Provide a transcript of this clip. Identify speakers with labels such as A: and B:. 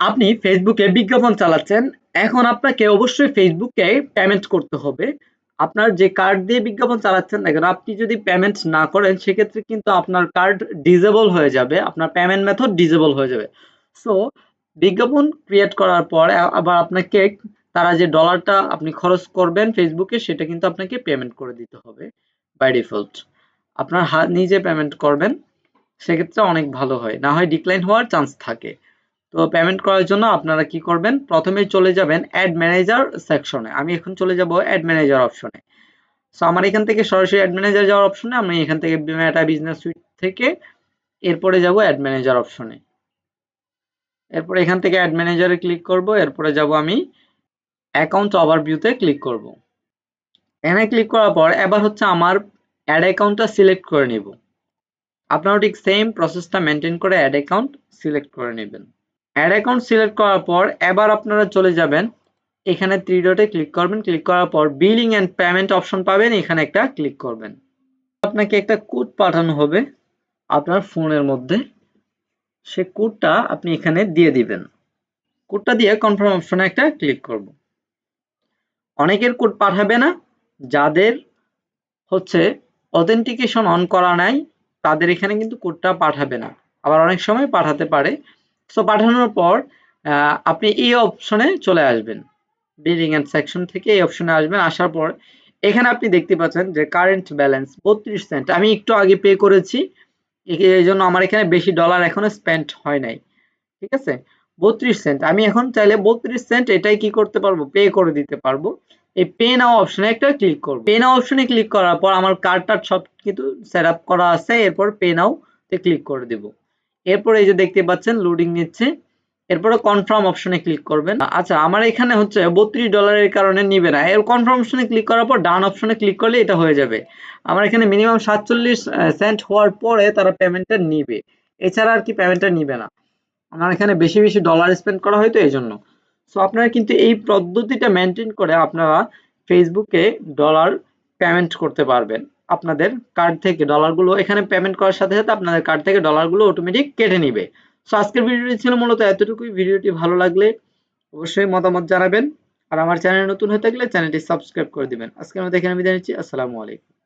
A: আপনি ফেসবুকে বিজ্ঞাপন চালাচ্ছেন, এখন আপনাকে অবশ্যই ফেসবুকে পেমেন্ট করতে হবে। আপনার যে কার্ড দিয়ে বিজ্ঞাপন চালাচ্ছেন না কেন আপনি যদি পেমেন্ট না করেন, সেক্ষেত্রে কিন্তু আপনার কার্ড ডিজেবল হয়ে যাবে, আপনার পেমেন্ট মেথড ডিজেবল হয়ে যাবে। সো বিজ্ঞাপন ক্রিয়েট করার পর আবার আপনাকে তারা যে ডলারটা আপনি খরচ করবেন ফেসবুকে সেটা কিন্তু আপনাকে পেমেন্ট করে দিতে হবে বাই ডিফল্ট আপনার হাত নিজে পেমেন্ট করবেন, সেক্ষেত্রে অনেক ভালো হয়। না হয় ডিক্লাইন হওয়ার চান্স থাকে। তো পেমেন্ট করার জন্য আপনারা কি করবেন? প্রথমে চলে যাবেন অ্যাড ম্যানেজার সেকশনে আমি এখন চলে যাব অ্যাড ম্যানেজার অপশনে সো আমার এখান থেকে সরাসরি অ্যাড ম্যানেজার যাওয়ার অপশনে আমি এখান থেকে মেটা বিজনেস সুইট থেকে এরপরে যাব অ্যাড ম্যানেজার অপশনে এরপরে এখান থেকে অ্যাড ম্যানেজারে ক্লিক করব, এরপরে যাব আমি অ্যাকাউন্ট ওভারভিউতে ক্লিক করব। এখানে ক্লিক করার পর এবার হচ্ছে আমার অ্যাড অ্যাকাউন্টটা সিলেক্ট করে নিব। আপনারাও ঠিক সেম প্রসেসটা মেনটেন করে অ্যাড অ্যাকাউন্ট সিলেক্ট করে নেবেন। অ্যাড অ্যাকাউন্ট সিলেক্ট করার পর এবার আপনারা চলে যাবেন। এখানে থ্রি ডটে ক্লিক করবেন। ক্লিক করার পর বিলিং অ্যান্ড পেমেন্ট অপশন পাবেন। এখানে একটা ক্লিক করবেন। আপনাকে একটা কোড পাঠানো হবে আপনার ফোনের মধ্যে। সে কোডটা আপনি এখানে দিয়ে দিবেন। কোডটা দিয়ে কনফার্ম অপশনে একটা ক্লিক করব। অনেকের কোড পাঠাবে না। যাদের হচ্ছে অথেন্টিকেশন অন করা নাই, তাদের এখানে কিন্তু কোডটা পাঠাবে না। আবার অনেক সময় পাঠাতে পারে। সো পাঠানোর পর আপনি এই অপশনে চলে আসবেন। বিলিং এন্ড সেকশন থেকে এই অপশনে আসবেন। আসার পর, এখানে আপনি দেখতে পাচ্ছেন যে কারেন্ট ব্যালেন্স বত্রিশ সেন্ট আমি একটু আগে পে করেছি। এই জন্য আমার এখানে বেশি ডলার এখনও স্পেন্ড হয় নাই। ঠিক আছে? বত্রিশ সেন্ট আমি এখন চাইলে বত্রিশ সেন্ট এটাই কি করতে পারব? পে করে দিতে পারব। এই পে নাও অপশনে একটা ক্লিক করব। পে নাও অপশনে ক্লিক করার পর আমার কার্ডটা সব কিন্তু সেট আপ করা আছে। এরপর পে নাও তে ক্লিক করে দিব। এরপর এই যে দেখতে পাচ্ছেন লোডিং নিচ্ছে। এরপরে কনফার্ম অপশনে ক্লিক করবেন। আচ্ছা আমার এখানে হচ্ছে বত্রিশ ডলারের কারণে নিবে না। এর কনফার্ম অপশনে ক্লিক করার পর ডান অপশনে ক্লিক করলে এটা হয়ে যাবে। আমার এখানে মিনিমাম সাতচল্লিশ সেন্ট হওয়ার পরে তারা পেমেন্টটা নিবে। এছাড়া আর কি পেমেন্টটা নিবে না। আমার এখানে বেশি বেশি ডলার স্পেন্ড করা হয়তো এই জন্য। সো আপনারা কিন্তু এই পদ্ধতিটা মেনটেন করে আপনারা ফেসবুকে ডলার পেমেন্ট করতে পারবেন। আপনাদের কার্ড থেকে ডলারগুলো এখানে পেমেন্ট করার সাথে সাথে আপনাদের কার্ড থেকে ডলারগুলো অটোমেটিক কেটে নিবে। সো আজকের ভিডিওটি ছিল মূলত এতটুকুই। ভিডিওটি ভালো লাগলে অবশ্যই মতামত জানাবেন। আর আমার চ্যানেল নতুন হয়ে থাকলে চ্যানেলটি সাবস্ক্রাইব করে দিবেন। আজকের মতো এখানে বিদায় নিচ্ছি। আসসালামু আলাইকুম।